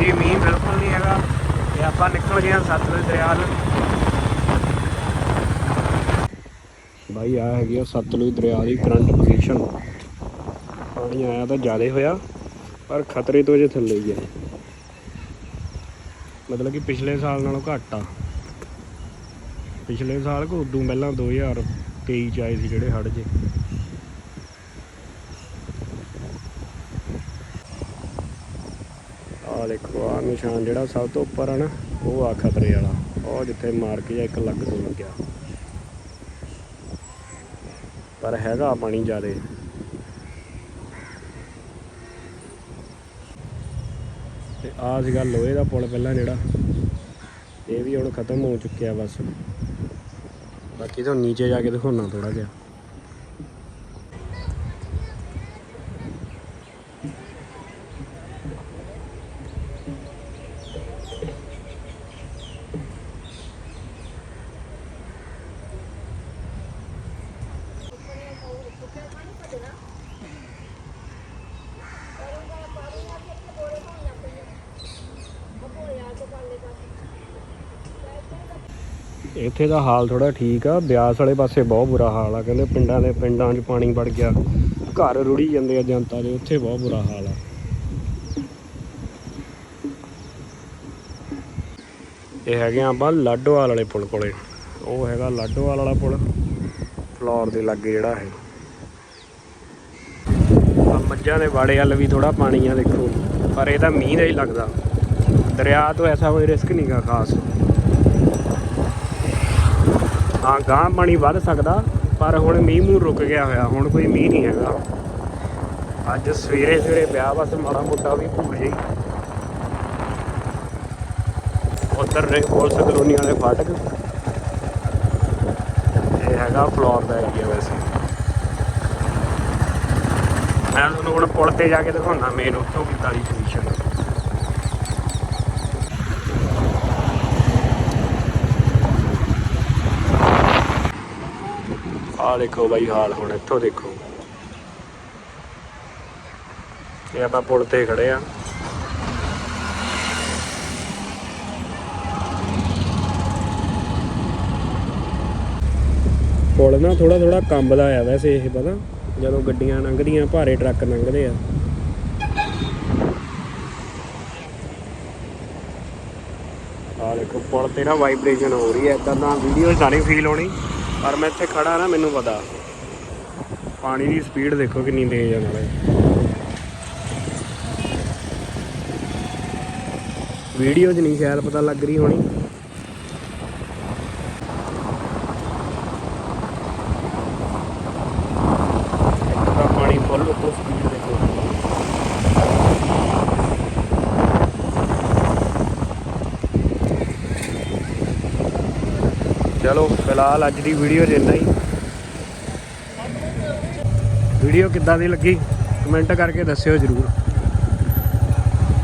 ਜੀ, ਮੀਂਹ ਬਿਲਕੁਲ ਨਹੀਂ ਹੈਗਾ ਤੇ ਆਪਾਂ ਨਿਕਲ ਗਏ ਹਾਂ ਸਤਲੁਜ ਦਰਿਆ ਵੱਲ। ਬਾਈ ਆ ਹੈਗੀ ਆ ਸਤਲੁਜ ਦਰਿਆ ਦੀ ਕਰੰਟ ਪੋਜੀਸ਼ਨ ਪਾਣੀ ਆਇਆ ਤਾਂ ਜ਼ਿਆਦਾ ਹੋਇਆ, ਪਰ ਖਤਰੇ ਤੋਂ ਜੇ ਥੱਲੇ ਹੀ ਹੈ ਮਤਲਬ ਕਿ ਪਿਛਲੇ ਸਾਲ ਨਾਲੋਂ ਘੱਟ ਆ। ਪਿਛਲੇ ਸਾਲ ਕੋ ਉਦੋਂ ਪਹਿਲਾਂ 2023 ਚ ਆਏ ਸੀ ਜਿਹੜੇ ਹੜ੍ਹ ਜੇ। ਆ ਦੇਖੋ ਆ ਨਿਸ਼ਾਨ ਜਿਹੜਾ ਸਭ ਤੋਂ ਉੱਪਰ ਆ ਨਾ, ਉਹ ਆ ਖਤਰੇ ਵਾਲਾ। ਉਹ ਜਿੱਥੇ ਮਾਰ ਕੇ ਜਾਂ ਇੱਕ ਲੱਗ ਤੋਂ ਲੱਗਿਆ। ਪਰ ਹੈਗਾ ਪਾਣੀ ਜ਼ਿਆਦੇ। ਤੇ ਆ ਸੀਗਾ ਲੋਹੇ ਦਾ ਪੁਲ ਪਹਿਲਾਂ ਜਿਹੜਾ। ਇਹ ਵੀ ਹੁਣ ਖਤਮ ਹੋ ਚੁੱਕਿਆ ਬਸ। ਬਾਕੀ ਤੁਹਾਨੂੰ ਨੀਚੇ ਜਾ ਕੇ ਦਿਖਾਉਣਾ ਥੋੜਾ ਜਿਹਾ। ਇੱਥੇ ਦਾ ਹਾਲ ਥੋੜਾ ਠੀਕ ਆ। ਬਿਆਸ ਵਾਲੇ ਪਾਸੇ ਬਹੁਤ ਬੁਰਾ ਹਾਲ ਆ। ਕਹਿੰਦੇ ਪਿੰਡਾਂ ਦੇ ਪਿੰਡਾਂ 'ਚ ਪਾਣੀ ਵੜ ਗਿਆ। ਘਰ ਰੁੜੀ ਜਾਂਦੇ ਆ ਜਨਤਾ ਦੇ। ਉੱਥੇ ਬਹੁਤ ਬੁਰਾ ਹਾਲ ਆ। ਇਹ ਹੈਗੇ ਆ ਆਪਾਂ ਲਾਡੋਵਾਲ ਵਾਲੇ ਪੁਲ ਕੋਲੇ। ਉਹ ਹੈਗਾ ਲਾਡੋਵਾਲ ਵਾਲਾ ਪੁਲ। ਫਲੋਰ ਦੇ ਲਾਗੇ ਜਿਹੜਾ ਹੈ ਆ ਮੱਝਾਂ ਦੇ ਵਾੜੇ ਵੱਲ ਵੀ ਥੋੜਾ ਪਾਣੀ ਆ ਦੇਖੋ। ਪਰ ਇਹ ਤਾਂ ਮੀਂਹ ਦਾ ਹੀ ਲੱਗਦਾ। ਦਰਿਆ ਤੋਂ ਐਸਾ ਕੋਈ ਰਿਸਕ ਨਹੀਂਗਾ ਖਾਸ। ਹਾਂ ਗਾਂ ਪਾਣੀ ਵੱਧ ਸਕਦਾ, ਪਰ ਹੁਣ ਮੀਂਹ ਮੂੰਹ ਰੁਕ ਗਿਆ ਹੋਇਆ, ਹੁਣ ਕੋਈ ਮੀਂਹ ਨਹੀਂ ਹੈਗਾ। ਅੱਜ ਸਵੇਰੇ ਸਵੇਰੇ ਪਿਆ ਬਸ ਮਾੜਾ ਮੋਟਾ ਵੀ ਭੂਰ ਜਿਹੀ। ਉਧਰ ਨੇ ਪੁਲਿਸ ਕਲੋਨੀ ਵਾਲੇ ਫਾਟਕ। ਇਹ ਹੈਗਾ ਫਲੋਰ ਦਾ ਏਰੀਆ ਵੈਸੇ। ਮੈਂ ਤੁਹਾਨੂੰ ਹੁਣ ਪੁਲ ਤੇ ਜਾ ਕੇ ਦਿਖਾਉਣਾ ਮੇਨ ਉੱਥੋਂ ਕਿੱਦਾਂ ਦੀ ਪੋਜੀਸ਼ਨ। ਆ ਦੇਖੋ ਬਾਈ, ਹਾਲ ਹੁਣ ਇੱਥੋਂ ਦੇਖੋ। ਇਹ ਆਪਾਂ ਪੁਲ ਤੇ ਖੜੇ ਆ। ਪੁਲ ਨਾ ਥੋੜਾ ਥੋੜਾ ਕੰਬਦਾ ਆ ਵੈਸੇ ਇਹ ਪਤਾ, ਜਦੋਂ ਗੱਡੀਆਂ ਲੰਘਦੀਆਂ, ਭਾਰੇ ਟਰੱਕ ਲੰਘਦੇ ਆ। ਆ ਦੇਖੋ, ਪੁਲ ਤੇ ਨਾ ਵਾਈਬ੍ਰੇਸ਼ਨ ਹੋ ਰਹੀ ਹੈ ਇਦਾਂ ਦਾ ਵੀਡੀਓ ਸਾਰੀ ਫੀਲ ਹੋਣੀ। ਪਰ ਮੈਂ ਇੱਥੇ ਖੜਾ ਨਾ, ਮੈਨੂੰ ਪਤਾ। ਪਾਣੀ ਦੀ ਸਪੀਡ ਦੇਖੋ ਕਿੰਨੀ ਤੇਜ਼ ਆ ਨਾਲੇ ਵੀਡੀਓ 'ਚ ਨਹੀਂ ਸ਼ਾਇਦ ਪਤਾ ਲੱਗ ਰਹੀ ਹੋਣੀ ਇੱਕ ਤਾਂ ਪਾਣੀ ਫੁੱਲ ਉੱਤੋਂ ਸਪੀਡ ਦੇਖੋ ਚਲੋ, ਫਿਲਹਾਲ ਅੱਜ ਦੀ ਵੀਡੀਓ ਜਿੰਨਾ ਹੀ। ਵੀਡੀਓ ਕਿੱਦਾਂ ਦੀ ਲੱਗੀ? ਕਮੈਂਟ ਕਰਕੇ ਦੱਸਿਓ ਜਰੂਰ।